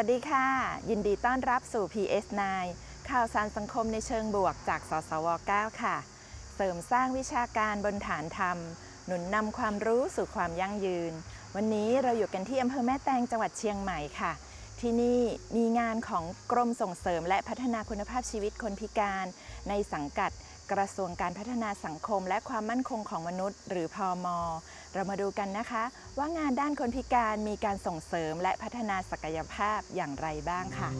วัสดีค่ะ ยินดีต้อนรับสู่ PS9 ข่าวสารสังคมในเชิงบวกจาก สสว 9 ค่ะ เสริมสร้างวิชาการบนฐานธรรม หนุนนำความรู้สู่ความยั่งยืน วันนี้เราอยู่กันที่อำเภอแม่แตงจังหวัดเชียงใหม่ค่ะ ที่นี่มีงานของกรมส่งเสริมและพัฒนาคุณภาพชีวิตคนพิการ ในสังกัด กระทรวงการพัฒนาสังคม และความมั่นคงของมนุษย์ หรือพอมเรามาดูกันนะคะ ว่างานด้านคนพิการมีการส่งเสริมและพัฒนาศักยภาพอย่างไรบ้างค่ะ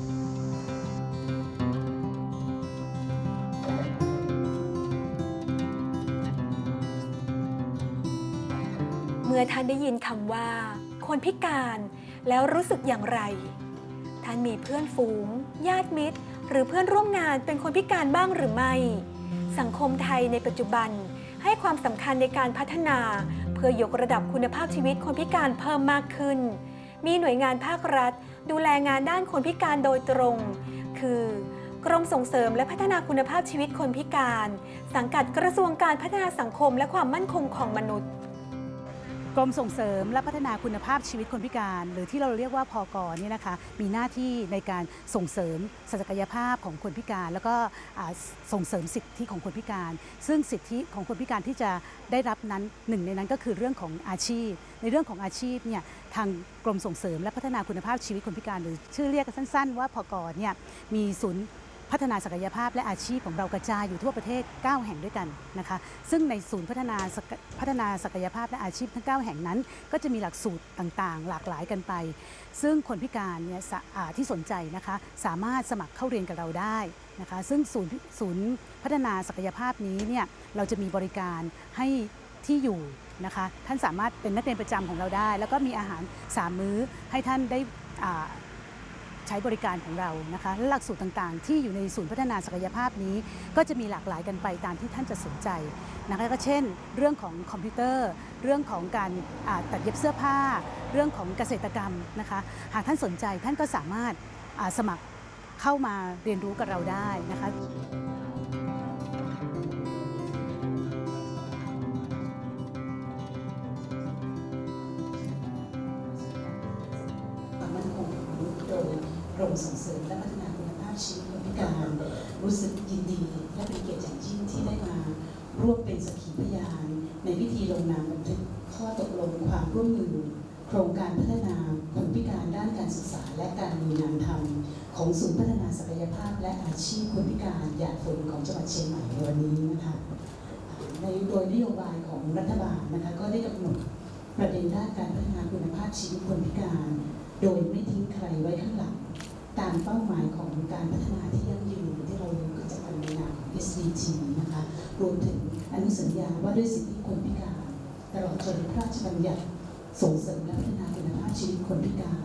เมื่อท่านได้ยินคำว่า คนพิการแล้วรู้สึกอย่างไร ท่านมีเพื่อนฝูง ญาติมิตร หรือเพื่อนร่วมงานเป็นคนพิการบ้างหรือไม่ สังคมไทยในปัจจุบัน ให้ความสำคัญในการพัฒนา เพื่อยกระดับคุณภาพชีวิตคนพิการเพิ่มมากขึ้น มีหน่วยงานภาครัฐ ดูแลงานด้านคนพิการโดยตรง คือกรมส่งเสริมและพัฒนาคุณภาพชีวิตคนพิการ สังกัดกระทรวงการพัฒนาสังคมและความมั่นคงของมนุษย์ กรมส่งเสริมและพัฒนาคุณภาพชีวิตคนพิการ หรือที่เราเรียกว่าพอกเนี่ยนะคะมีหน้าที่ในการส่งเสริมศักยภาพของคนพิการ แล้วก็ส่งเสริมสิทธิของคนพิการ ซึ่งสิทธิของคนพิการที่จะได้รับนั้นหนึ่งในนั้นก็คือเรื่องของอาชีพ ในเรื่องของอาชีพเนี่ยทางกรมส่งเสริมและพัฒนาคุณภาพชีวิตคนพิการ หรือชื่อเรียกสั้น ๆ ว่าพอกเนี่ยมีศูนย์ พัฒนาศักยภาพและอาชีพของเรากระจายอยู่ทั่วประเทศ 9 แห่งด้วยกันนะคะซึ่งในศูนย์พัฒนาศักพัฒนาศักยภาพและอาชีพทั้ง 9 แห่งนั้น ก็จะมีหลักสูตรต่างๆ หลากหลายกันไป ซึ่งคนพิการเนี่ยที่สนใจนะคะสามารถสมัครเข้าเรียนกับเราได้นะคะซึ่งศูนย์ศูนย์พัฒนาศักยภาพนี้เนี่ยเราจะมีบริการให้ที่อยู่นะคะท่านสามารถเป็นนักเรียนประจำของเราได้ แล้วก็มีอาหารสามมื้อให้ท่านได้อ่า ใช้บริการของเรานะคะและหลักสูตรต่างๆ ที่อยู่ในศูนย์พัฒนาศักยภาพนี้ ก็จะมีหลากหลายกันไปตามที่ท่านจะสนใจนะคะก็เช่น เรื่องของคอมพิวเตอร์ เรื่องของการตัดเย็บเสื้อผ้า เรื่องของเกษตรกรรมนะคะหากท่านสนใจท่านก็สามารถสมัครเข้ามาเรียนรู้กับเราได้นะคะ รู้สึกยินดีและเป็นเกียรติอย่างยิ่งที่ได้มาร่วมเป็นสักขีพยาน ในพิธีลงนามบันทึกข้อตกลงความร่วมมือ โครงการพัฒนาคนพิการด้านการศึกษาและการมีงานทำของศูนย์พัฒนาศักยภาพ และอาชีพคนพิการหยาดฝนของจังหวัดเชียงใหม่ในวันนี้นะคะในโดยนโยบายของรัฐบาลนะคะก็ได้กำหนดประเด็นด้านการพัฒนาคุณภาพชีวิตคนพิการ โดยไม่ทิ้งใครไว้ข้างหลัง ตามเป้าหมายของการพัฒนาที่ยั่งยืนที่เรารู้กันจากการในนาม SDG นะคะรวมถึงอนุสัญญาว่าด้วยสิทธิคนพิการ ตลอดจนพระราชบัญญัติส่งเสริมและพัฒนาคุณภาพชีวิตคนพิการ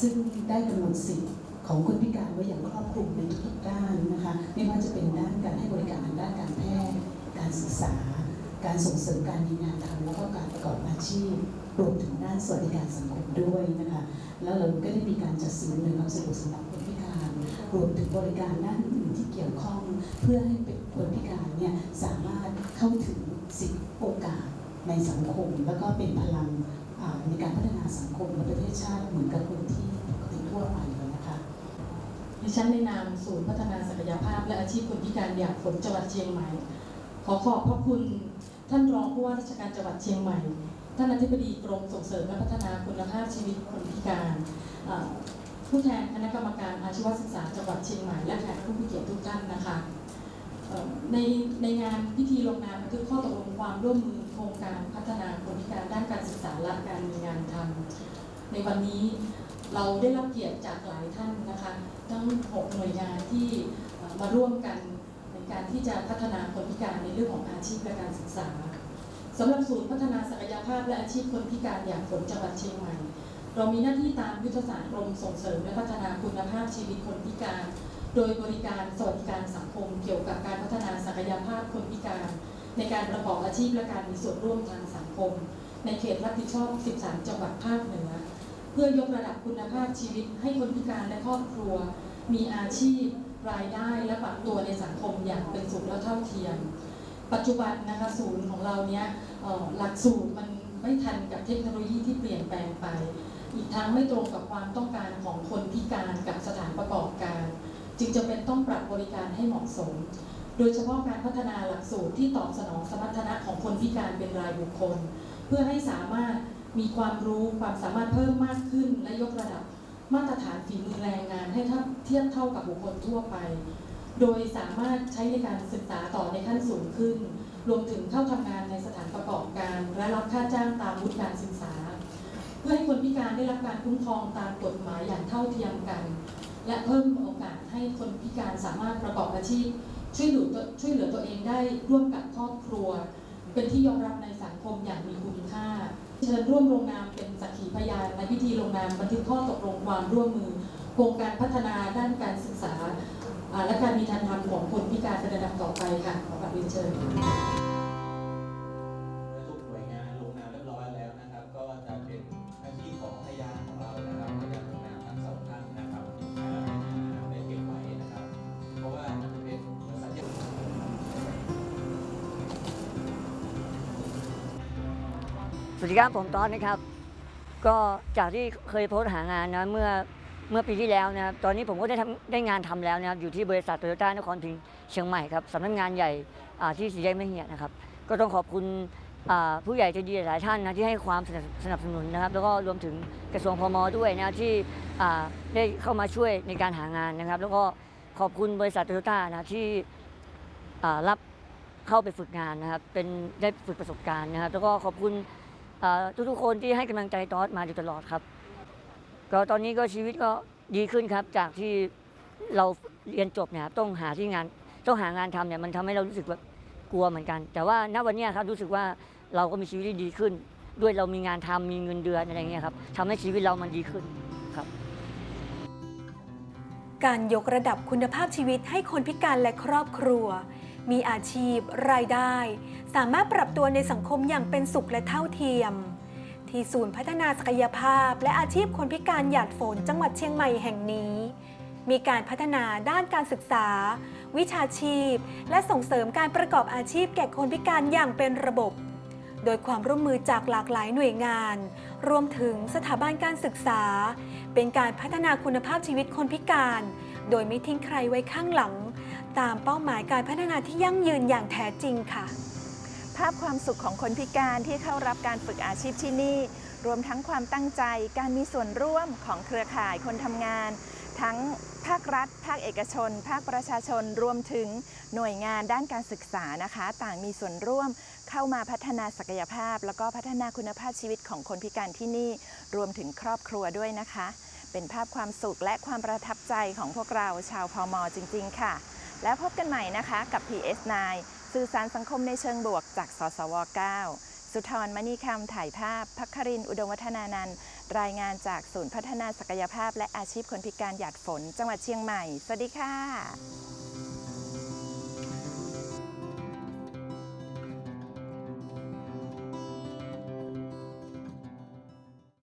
ซึ่งได้กำหนดสิทธิของคนพิการไว้อย่างครอบคลุมในทุกๆด้านนะคะไม่ว่าจะเป็นด้านการให้บริการด้านการแพทย์ การศึกษา การส่งเสริมการมีงานทำแล้วก็การประกอบอาชีพ รวมถึงด้านสวัสดิการสังคมด้วยนะคะ แล้วเราก็ได้มีการจัดซื้อในความสะดวกสำหรับคนพิการ รวมถึงบริการด้านอื่นที่เกี่ยวข้อง เพื่อให้เป็นคนพิการเนี่ยสามารถเข้าถึงสิทธิโอกาสในสังคม แล้วก็เป็นพลังในการพัฒนาสังคมและประเทศชาติเหมือนกับคนที่ปกติทั่วไปเลยนะคะดิฉันในนามศูนย์พัฒนาศักยภาพ และอาชีพคนพิการอยากฝนจังหวัดเชียงใหม่ ขอขอบพระคุณท่านรองผู้ว่าราชการจังหวัดเชียงใหม่ ท่านอธิบดีกรมส่งเสริมและพัฒนาคุณภาพชีวิตคนพิการผู้แทนคณะกรรมการอาชีวศึกษาจังหวัดเชียงใหม่และแขกผู้มีเกียรติทุกท่านนะคะในในงานพิธีลงนามบันทึกข้อตกลงความร่วมมือโครงการพัฒนาคนพิการด้านการศึกษาและการมีงานทำในวันนี้เราได้รับเกียรติจากหลายท่านนะคะทั้ง 6 หน่วยงานที่มาร่วมกันในการที่จะพัฒนาคนพิการในเรื่องของอาชีพและการศึกษา สำหรับศูนย์พัฒนาศักยภาพและอาชีพคนพิการอย่างฝนจังหวัดเชียงใหม่ เรามีหน้าที่ตามยุทธศาสตร์กรมส่งเสริมและพัฒนาคุณภาพชีวิตคนพิการ โดยบริการสวัสดิการสังคม เกี่ยวกับการพัฒนาศักยภาพคนพิการ ในการประกอบอาชีพและการมีส่วนร่วมทางสังคม ในเขตรับผิดชอบ 13 จังหวัดภาคเหนือ เพื่อยกระดับคุณภาพชีวิตให้คนพิการและครอบครัว มีอาชีพ รายได้และปรับตัวในสังคมอย่างเป็นสุขและเท่าเทียม ปัจจุบันนะคะศูนย์ของเราเนี้ยหลักสูตรมันไม่ทันกับเทคโนโลยีที่เปลี่ยนแปลงไป อีกทั้งไม่ตรงกับความต้องการของคนพิการกับสถานประกอบการ จึงจะเป็นต้องปรับบริการให้เหมาะสม โดยเฉพาะการพัฒนาหลักสูตรที่ตอบสนองสมรรถนะของคนพิการเป็นรายบุคคล เพื่อให้สามารถมีความรู้ความสามารถเพิ่มมากขึ้นและยกระดับมาตรฐานฝีมือแรงงานให้เทียบเท่ากับบุคคลทั่วไป โดยสามารถใช้ในการศึกษาต่อในขั้นสูงขึ้น รวมถึงเข้าทำงานในสถานประกอบการ และรับค่าจ้างตามวุฒิการศึกษา เพื่อให้คนพิการได้รับการคุ้มครองตามกฎหมายอย่างเท่าเทียมกัน และเพิ่มโอกาสให้คนพิการสามารถประกอบอาชีพ ช่วยเหลือตัวช่วยเหลือตัวเองได้ร่วมกับครอบครัว เป็นที่ยอมรับในสังคมอย่างมีคุณค่า เชิญร่วมลงนามเป็นสักขีพยานในพิธีลงนามบันทึกข้อตกลงความร่วมมือโครงการพัฒนาด้านการ การเป็นระดับต่อไปค่ะขอกราบเรียนเชิญและทุกหน่วยงานลงนามเรียบร้อยแล้วนะครับ ก็จะเป็นหน้าที่ของพยานของเรานะครับพยานลงนามทั้งสองท่านนะครับอ่าได้เก็บไว้นะครับ เพราะว่ามันจะเป็นเหมือนสัญญาสวัสดีครับผมตอนนะครับ ก็จากที่เคยโพสต์หางานนะเมื่อ เมื่อปีที่แล้วนะครับตอนนี้ผมก็ได้ทำได้งานทำแล้วนะครับอยู่ที่บริษัทโตโยต้านครพิงเชียงใหม่ครับสำนักงานใหญ่อ่าที่สีแยกไม่เหียนะครับก็ต้องขอบคุณผู้ใหญ่ใจดีหลายท่านนะที่ให้ความสนับสนุนนะครับ แล้วก็รวมถึงกระทรวงพมด้วยนะที่ได้เข้ามาช่วยในการหางานนะครับ แล้วก็ขอบคุณบริษัทโตโยต้านะที่รับเข้าไปฝึกงานนะครับ เป็นได้ฝึกประสบการณ์นะครับ แล้วก็ขอบคุณทุกๆคนที่ให้กำลังใจตอสมาอยู่ตลอดครับ ก็ตอนนี้ก็ชีวิตก็ดีขึ้นครับ จากที่เราเรียนจบเนี่ยครับต้องหาที่งานต้องหางานทำเนี่ยมันทำให้เรารู้สึกแบบกลัวเหมือนกัน แต่ว่าณวันเนี้ยครับรู้สึกว่าเราก็มีชีวิตที่ดีขึ้น ด้วยเรามีงานทำมีเงินเดือนอะไรเงี้ยครับทำให้ชีวิตเรามันดีขึ้นครับ การยกระดับคุณภาพชีวิตให้คนพิการและครอบครัว มีอาชีพ รายได้ สามารถปรับตัวในสังคมอย่างเป็นสุขและเท่าเทียม ที่ศูนย์พัฒนาศักยภาพ และอาชีพคนพิการหยาดฝนจังหวัดเชียงใหม่แห่งนี้ มีการพัฒนาด้านการศึกษา วิชาชีพ และส่งเสริมการประกอบอาชีพแก่คนพิการอย่างเป็นระบบ โดยความร่วมมือจากหลากหลายหน่วยงาน รวมถึงสถาบันการศึกษา เป็นการพัฒนาคุณภาพชีวิตคนพิการ โดยไม่ทิ้งใครไว้ข้างหลัง ตามเป้าหมายการพัฒนาที่ยั่งยืนอย่างแท้จริงค่ะ ภาพความสุขของคนพิการที่เข้ารับการฝึกอาชีพที่นี่ รวมทั้งความตั้งใจการมีส่วนร่วมของเครือข่ายคนทำงาน ทั้งภาครัฐ ภาคเอกชน ภาคประชาชน รวมถึงหน่วยงานด้านการศึกษานะคะ ต่างมีส่วนร่วมเข้ามาพัฒนาศักยภาพ แล้วก็พัฒนาคุณภาพชีวิตของคนพิการที่นี่ รวมถึงครอบครัวด้วยนะคะ เป็นภาพความสุขและความประทับใจของพวกเราชาวพอมจริง ๆ ค่ะ แล้วพบกันใหม่นะคะกับ PS9 สื่อสารสังคมในเชิงบวกจาก สสว 9 สุธรมณีคำถ่ายภาพ พักครินอุดมวัฒนานันท์รายงานจากศูนย์พัฒนาศักยภาพ และอาชีพคนพิการหยาดฝน จังหวัดเชียงใหม่ สวัสดีค่ะ